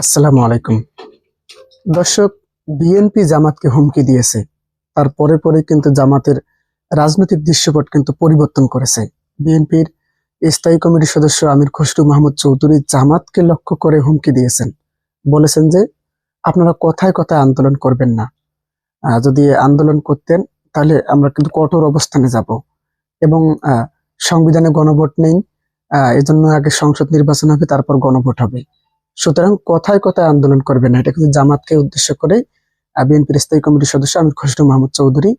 আসসালামু আলাইকুম। দর্শক বিএনপি জামাতকে হুমকি দিয়েছে। তার পরে পরে কিন্তু জামাতের রাজনৈতিক দৃশ্যপট কিন্তু পরিবর্তন করেছে। বিএনপির স্থায়ী কমিটির সদস্য আমির খসরু মাহমুদ চৌধুরী জামাতকে লক্ষ্য করে হুমকি দিয়েছেন। বলেছেন যে, আপনারা কথায় কথায় আন্দোলন করবেন না। যদি আন্দোলন করতেন, তাহলে আমরা কিন্তু কঠোর অবস্থানে যাব। এবং সংবিধানে গণভোট নেই। এজন্য আগে সংসদ নির্বাচন হবে, তারপর গণভোট হবে। সুতরাং কথায় কথায় আন্দোলন করবে না। এটা কিন্তু জামাতকে উদ্দেশ্য করে বিএনপির স্থায়ী কমিটির সদস্য আমির খসরু মাহমুদ চৌধুরী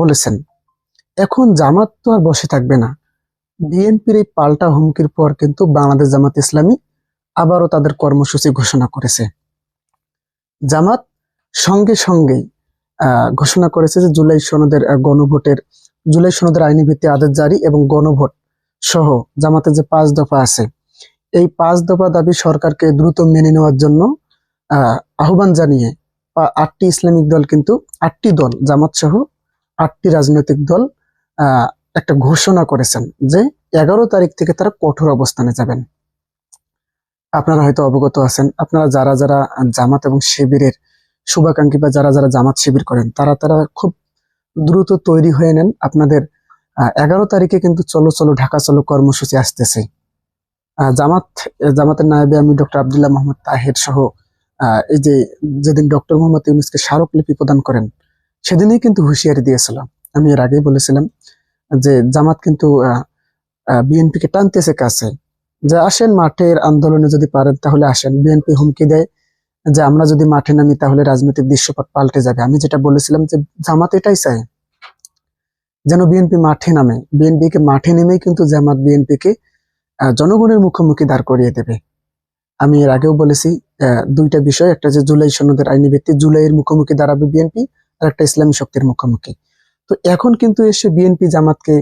বলেছেন এখন জামাত তো আর বসে থাকবে না। বিএনপির এই পাল্টা হুমকির পর কিন্তু বাংলাদেশ জামাত ইসলামী আবারও তাদের কর্মসূচি ঘোষণা করেছে। জামাত সঙ্গে সঙ্গেই আহ, ঘোষণা করেছে যে জুলাই সনদের গণভোটের জুলাই সনদের আইনি ভিত্তি আদেশ জারি এবং গণভোট সহ জামাতের যে পাঁচ দফা আছে এই পাঁচ দফা দাবি সরকারকে দ্রুত মেনে নেওয়ার জন্য আহ, আহ্বান জানিয়ে আটটি ইসলামিক দল কিন্তু আটটি দল জামাত সহ আটটি রাজনৈতিক দল একটা ঘোষণা করেছেন যে এগারো তারিখ থেকে তারা কঠোর অবস্থানে যাবেন। আপনারা হয়তো অবগত আছেন আপনারা যারা যারা জামাত এবং শিবিরের শুভাকাঙ্ক্ষী বা যারা যারা জামাত শিবির করেন তারা তারা খুব দ্রুত তৈরি হয়ে নেন। আপনাদের এগারো তারিখে কিন্তু চলো চলো ঢাকা চলো কর্মসূচি আসতেছে। জামাত জামাতের নায়েবে আমি ডক্টর আবদুল্লাহ মোহাম্মদ তাহের সহ এই যে যেদিন ডক্টর মোহাম্মদ ইউনুসকে স্মারকলিপি প্রদান করেন, সেদিনই কিন্তু হুঁশিয়ারি দিয়েছিলাম। আমি এর আগেই বলেছিলাম যে জামাত কিন্তু বিএনপিকে টানতেছে কাছে। যে আসেন মাঠের আন্দোলনে যদি পারেন তাহলে আসেন। বিএনপি হুমকি দেয় যে আমরা যদি মাঠে নামি তাহলে রাজনৈতিক দৃশ্যপট পাল্টে যাবে। আমি যেটা বলেছিলাম যে জামাত এটাই চাই যেন বিএনপি মাঠে নামে। বিএনপিকে মাঠে নেমেই কিন্তু জামাত বিএনপিকে জনগণের মুখোমুখি দাঁড় করিয়ে দেবে। আমি এর আগেও বলেছি দুইটা বিষয় একটা যে জুলাই সনদের আইনি ভিত্তি জুলাইয়ের মুখোমুখি দাঁড়াবে বিএনপি আর একটা ইসলামী শক্তির মুখোমুখি। তো এখন কিন্তু এসে বিএনপি জামাতকে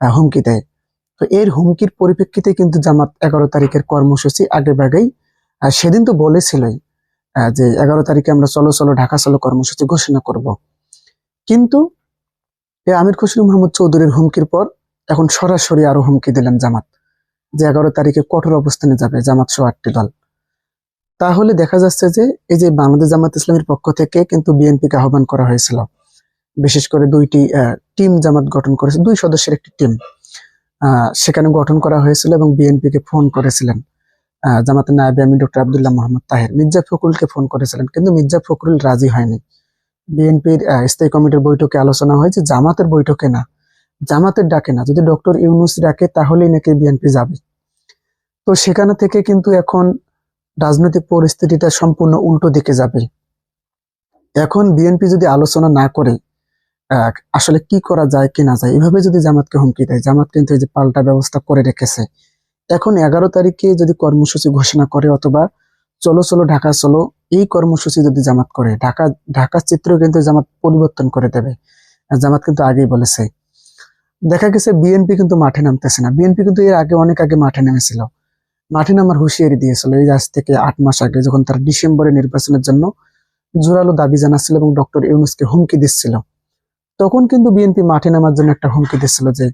হুমকি দেয়। তো এর হুমকির পরিপ্রেক্ষিতে কিন্তু জামাত এগারো তারিখের কর্মসূচি আগে আহ, সেদিন তো বলেছিলই যে এগারো তারিখে আমরা চলো চলো ঢাকা চলো কর্মসূচি ঘোষণা করব। কিন্তু আমির খসরু মোহাম্মদ চৌধুরীর হুমকির পর এখন সরাসরি আরও হুমকি দিলেন জামাত। যে এগারো তারিখে কঠোর অবস্থানে যাবে জামাত সহ আটটি দল। তাহলে দেখা যাচ্ছে যে এই যে বাংলাদেশ জামাত ইসলামের পক্ষ থেকে কিন্তু বিএনপিকে আহ্বান করা হয়েছিল। বিশেষ করে দুইটি টিম জামাত গঠন করেছে, দুই সদস্যের একটি টিম সেখানে গঠন করা হয়েছিল এবং বিএনপিকে ফোন করেছিলেন। জামাতের নায়েবে আমি ডক্টর আবদুল্লাহ মোহাম্মদ তাহের। মির্জা ফখরুলকে ফোন করেছিলেন, কিন্তু মির্জা ফখরুল রাজি হয়নি। বিএনপির স্থায়ী কমিটির বৈঠকে আলোচনা হয়েছে জামাতের বৈঠকে না, জামাতের ডাকে না। যদি ডক্টর ইউনুস ডাকে, তাহলেই নাকি বিএনপি যাবে। তো সেখানে থেকে কিন্তু এখন রাজনৈতিক পরিস্থিতিটা সম্পূর্ণ উল্টো দিকে যাবে। এখন বিএনপি যদি আলোচনা না করে আসলে কি করা যায়, কি না যায়, এভাবে যদি জামাতকে হুমকি দেয়, জামাত কিন্তু এই যে পাল্টা ব্যবস্থা করে রেখেছে, এখন এগারো তারিখে যদি কর্মসূচি ঘোষণা করে অথবা চলো চলো, ঢাকা চলো, এই কর্মসূচি যদি জামাত করে, ঢাকা, ঢাকার চিত্র কিন্তু জামাত পরিবর্তন করে দেবে। জামাত কিন্তু আগেই বলেছে। দেখা গেছে বিএনপি কিন্তু মাঠে নামতেছে না। বিএনপি কিন্তু এর আগে, অনেক আগে মাঠে নেমেছিল। মাঠে নামার হুঁশিয়ারি দিয়েছিল, এই আজ থেকে আট মাস আগে যখন তারা ডিসেম্বরে নির্বাচনের জন্য জোরালো দাবি জানাচ্ছিল এবং ডক্টর ইউনুসকে হুমকি দিচ্ছিল, তখন কিন্তু বিএনপি মাঠে নামার জন্য একটা হুমকি দিচ্ছিল যে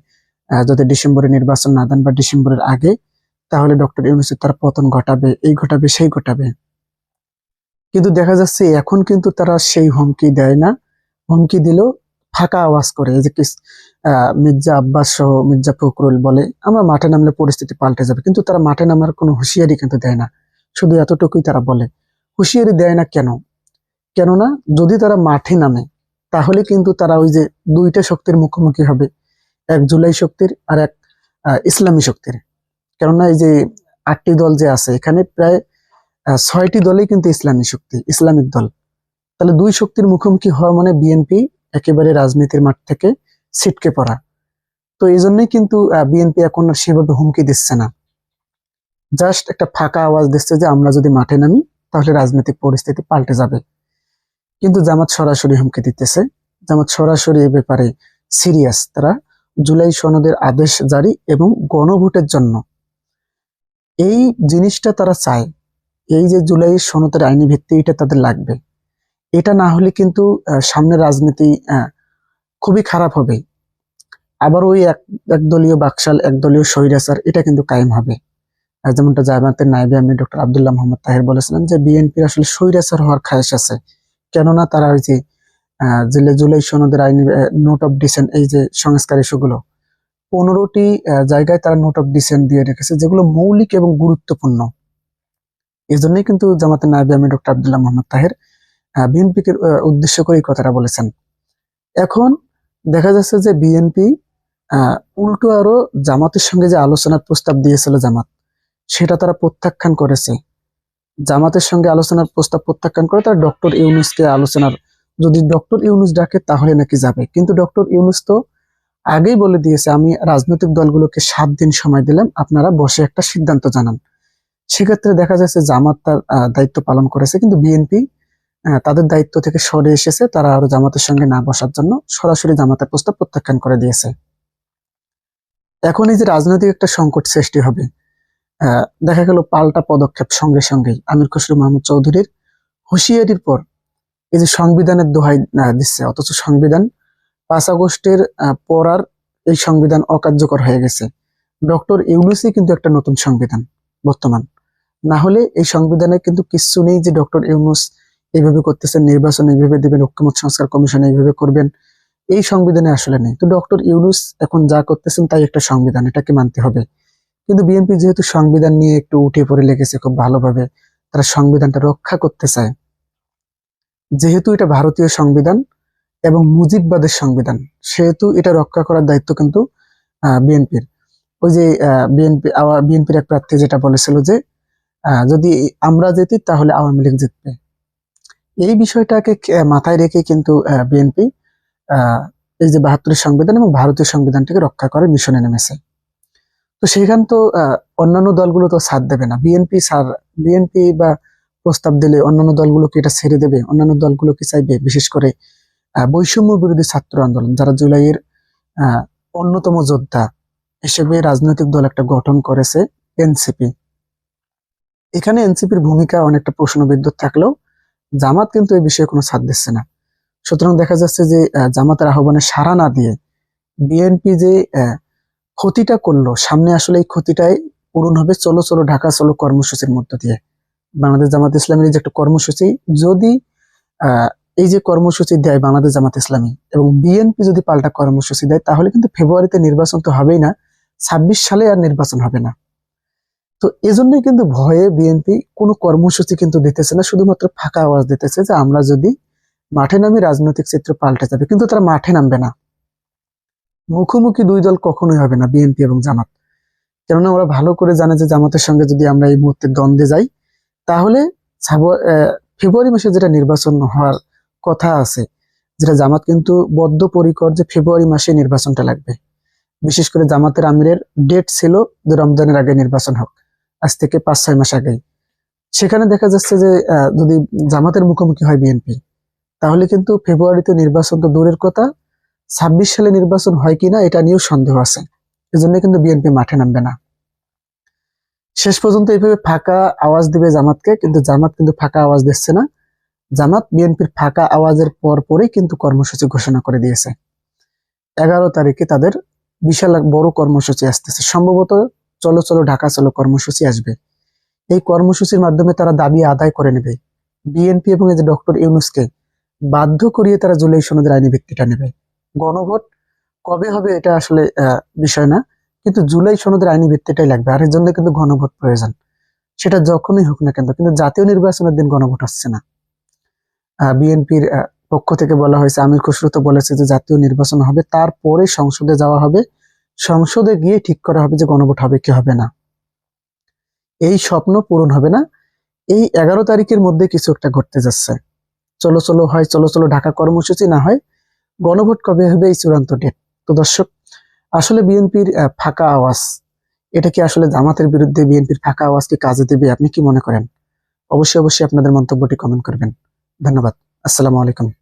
যদি ডিসেম্বরে নির্বাচন না দেন বা ডিসেম্বরের আগে, তাহলে ডক্টর ইউনুসের তার পতন ঘটাবে, এই ঘটাবে, সেই ঘটাবে। কিন্তু দেখা যাচ্ছে এখন কিন্তু তারা সেই হুমকি দেয় না। হুমকি দিলেও ফাঁকা আওয়াজ করে, এই যে মির্জা আব্বাস সহ মির্জা ফখরুল বলে, আমরা মাঠে নামলে পরিস্থিতি পাল্টে যাবে। কিন্তু তারা মাঠে নামার কোনো হুঁশিয়ারি কিন্তু দেয় না। শুধু এতটুকুই তারা বলে। হুঁশিয়ারি দেয় না কেন? কেননা, যদি তারা মাঠে নামে, তাহলে কিন্তু তারা ওই যে দুইটা শক্তির মুখোমুখি হবে। এক জুলাই শক্তির আর এক ইসলামী শক্তির। কেননা, এই যে আটটি দল যে আছে, এখানে প্রায় ছয়টি দলই কিন্তু ইসলামী শক্তি, ইসলামিক দল। তাহলে দুই শক্তির মুখোমুখি হওয়া মানে বিএনপি একেবারে রাজনীতির মাঠ থেকে ছিটকে পড়া। তো এই জন্যই কিন্তু বিএনপি এখন আর সেভাবে হুমকি দিচ্ছে না। জাস্ট একটা ফাঁকা আওয়াজ দিচ্ছে যে, আমরা যদি মাঠে নামি, তাহলে রাজনৈতিক পরিস্থিতি পাল্টে যাবে। কিন্তু জামাত সরাসরি হুমকি দিতেছে। জামাত সরাসরি এ ব্যাপারে সিরিয়াস। তারা জুলাই সনদের আদেশ জারি এবং গণভোটের জন্য। এই জিনিসটা তারা চায়। এই যে জুলাই সনদের আইনি ভিত্তি এটা তাদের লাগবে। এটা না হলে কিন্তু আহ, সামনের রাজনীতি খুবই খারাপ হবে। আবার ওই এক একদলীয় বাকশাল একদলীয় স্বৈরাচার এটা কিন্তু কায়েম হবে। যেমনটা জামাতের নাইবে আমি ডক্টর আবদুল্লাহ মোহাম্মদ তাহের বলেছিলেন যে বিএনপির আসলে স্বৈরাচার হওয়ার খায়েশ আছে। কেননা তারা ওই যে জেলে জুলাই সনদের আইনি নোট অফ ডিসেন্ট এই যে সংস্কার ইস্যুগুলো পনেরোটি জায়গায় তারা নোট অফ ডিসেন্ট দিয়ে রেখেছে যেগুলো মৌলিক এবং গুরুত্বপূর্ণ। এই জন্যই কিন্তু জামাতের নাইবে আমি ডক্টর আব্দুল্লাহ মোহাম্মদ তাহের বিএনপিকে উদ্দেশ্য করে এই কথাটা বলেছেন। এখন দেখা যাচ্ছে যে বিএনপি উল্টো আরও জামাতের সঙ্গে যে আলোচনার প্রস্তাব দিয়েছিল জামাত, সেটা তারা প্রত্যাখ্যান করেছে। জামাতের সঙ্গে আলোচনার প্রস্তাব প্রত্যাখ্যান করে তারা ডক্টর ইউনুসকে আলোচনার, যদি ডক্টর ইউনুস ডাকে তাহলে নাকি যাবে। কিন্তু ডক্টর ইউনুস তো আগেই বলে দিয়েছে, আমি রাজনৈতিক দলগুলোকে সাত দিন সময় দিলাম, আপনারা বসে একটা সিদ্ধান্ত জানান। সেক্ষেত্রে দেখা যাচ্ছে জামাত তার দায়িত্ব পালন করেছে, কিন্তু বিএনপি তাদের দায়িত্ব থেকে সরে এসেছে তারা আরও জামাতের সঙ্গে না বসার জন্য সরাসরি জামাতের প্রস্তাব প্রত্যাখ্যান করে দিয়েছে। এখন এই যে রাজনৈতিক একটা সংকট সৃষ্টি হবে দেখা গেল পাল্টা পদক্ষেপ সঙ্গে সঙ্গেই আমির খসরু মাহমুদ চৌধুরীর হুঁশিয়ারির পর এই যে সংবিধানের দোহাই দিচ্ছে অথচ সংবিধান পাঁচ আগস্টের আহ, পর আর এই সংবিধান অকার্যকর হয়ে গেছে। ডক্টর ইউনুসই কিন্তু একটা নতুন সংবিধান বর্তমান। না হলে এই সংবিধানে কিন্তু কিছু নেই যে ডক্টর ইউনুস এইভাবে করতেছেন, নির্বাচন এইভাবে দিবেন, ঐক্যমত সংস্কার কমিশন এইভাবে করবেন, এই সংবিধানে আসলে নেই। তো ডক্টর ইউনুস এখন যা করতেছেন তাই একটা সংবিধান, এটাকে মানতে হবে। কিন্তু বিএনপি যেহেতু সংবিধান নিয়ে একটু উঠে পড়ে লেগেছে খুব ভালোভাবে, তারা সংবিধানটা রক্ষা করতে চায়। যেহেতু এটা ভারতীয় সংবিধান এবং মুজিববাদের সংবিধান, সেহেতু এটা রক্ষা করার দায়িত্ব কিন্তু বিএনপির। ওই যে বিএনপি বিএনপির এক প্রার্থী যেটা বলেছিল যে যদি আমরা যেতি তাহলে আওয়ামী লীগ জিতবে। এই বিষয়টাকে মাথায় রেখে কিন্তু বিএনপি এই যে বাহাত্তরের সংবিধান এবং ভারতীয় সংবিধানটাকে রক্ষা করার মিশনে নেমেছে। তো সেখান তো অন্যান্য দলগুলো তো ছাড় দেবে না। বিএনপি ছাড় বিএনপি বা প্রস্তাব দিলে অন্যান্য দলগুলো কি এটা ছেড়ে দেবে? অন্যান্য দলগুলো কি চাইবে? বিশেষ করে বৈষম্য বিরোধী ছাত্র আন্দোলন, যারা জুলাইয়ের অন্যতম যোদ্ধা হিসেবে রাজনৈতিক দল একটা গঠন করেছে, এনসিপি। এখানে এনসিপির ভূমিকা অনেকটা প্রশ্নবিদ্যুৎ থাকলেও জামাত কিন্তু এই বিষয়ে কোনো ছাড় দিচ্ছে না। সুতরাং দেখা যাচ্ছে যে জামাতের আহ্বানে সাড়া না দিয়ে বিএনপি যে ক্ষতিটা করল, সামনে আসলে এই ক্ষতিটাই পূরণ হবে চলো চলো ঢাকা, চলো কর্মসূচির মধ্য দিয়ে। বাংলাদেশ জামাত ইসলামের যে একটা কর্মসূচি, যদি এই যে কর্মসূচি দেয় বাংলাদেশ জামাত ইসলামী এবং বিএনপি যদি পাল্টা কর্মসূচি দেয়, তাহলে কিন্তু ফেব্রুয়ারিতে নির্বাচন তো হবেই না, ছাব্বিশ সালে আর নির্বাচন হবে না। তো এজন্যই কিন্তু ভয়ে বিএনপি কোনো কর্মসূচি কিন্তু দিতেছে না, শুধুমাত্র ফাঁকা আওয়াজ দিতেছে যে আমরা যদি মাঠে নামি রাজনৈতিক চিত্র পাল্টে যাবে। কিন্তু তারা মাঠে নামবে না। মুখোমুখি দুই দল কখনোই হবে না বিএনপি এবং জামাত। কেননা ওরা ভালো করে জানে যে জামাতের সঙ্গে যদি আমরা এই মুহূর্তে দ্বন্দ্বে যাই, তাহলে ফেব্রুয়ারি মাসে যেটা নির্বাচন হওয়ার কথা আছে, যেটা জামাত কিন্তু বদ্ধপরিকর যে ফেব্রুয়ারি মাসে নির্বাচনটা লাগবে। বিশেষ করে জামাতের আমিরের ডেট ছিল যে রমজানের আগে নির্বাচন হোক। আজ থেকে পাঁচ, ছয় মাস আগেই। সেখানে দেখা যাচ্ছে যে যদি জামাতের মুখোমুখি হয় বিএনপি, তাহলে কিন্তু ফেব্রুয়ারিতে নির্বাচন তো দূরের কথা, ছাব্বিশ সালে নির্বাচন হয় কিনা এটা নিয়েও সন্দেহ আছে। এজন্য কিন্তু বিএনপি মাঠে নামবে না। শেষ পর্যন্ত এইভাবে ফাঁকা আওয়াজ দিবে জামাতকে, কিন্তু জামাত কিন্তু ফাঁকা আওয়াজ দিচ্ছে না। জামাত বিএনপির ফাঁকা আওয়াজের পর পরই কিন্তু কর্মসূচি ঘোষণা করে দিয়েছে। এগারো তারিখে তাদের বিশাল বড় কর্মসূচি আসতেছে। সম্ভবত চলো চলো ঢাকা, চলো কর্মসূচি আসবে। এই কর্মসূচির মাধ্যমে তারা দাবি আদায় করে নেবে। বিএনপি এবং এই যে ডক্টর ইউনুসকে বাধ্য করিয়ে তারা জুলাই সনদের আইনি ভিত্তিটা নেবে। গণভোট কবে হবে এটা আসলে বিষয় না, কিন্তু জুলাই সনদের আইনি ভিত্তিটাই লাগবে। আর এর জন্য কিন্তু গণভোট প্রয়োজন। সেটা যখনই হোক না কেন, কিন্তু জাতীয় নির্বাচনের দিন গণভোট আসছে না। বিএনপির পক্ষ থেকে বলা হয়েছে, আমির খসরু তো বলেছে যে জাতীয় নির্বাচন হবে, তারপরে সংসদে যাওয়া হবে। সংসদে গিয়ে ঠিক করা হবে যে গণভোট হবে কি হবে না। এই স্বপ্ন পূরণ হবে না। এই এগারো তারিখের মধ্যে কিছু একটা ঘটতে যাচ্ছে। চলো চলো, হয়, চলো চলো, ঢাকা কর্মসূচি না হয় গণভোট কবে হবে এই চূড়ান্ত ডেট তো দর্শক, আসলে বিএনপির ফাঁকা আওয়াজ, এটা কি আসলে জামাতের বিরুদ্ধে বিএনপির ফাঁকা আওয়াজ কি কাজে দেবে, আপনি কি মনে করেন? অবশ্যই অবশ্যই আপনাদের মন্তব্যটি কমেন্ট করবেন। ধন্যবাদ। আসসালামু আলাইকুম।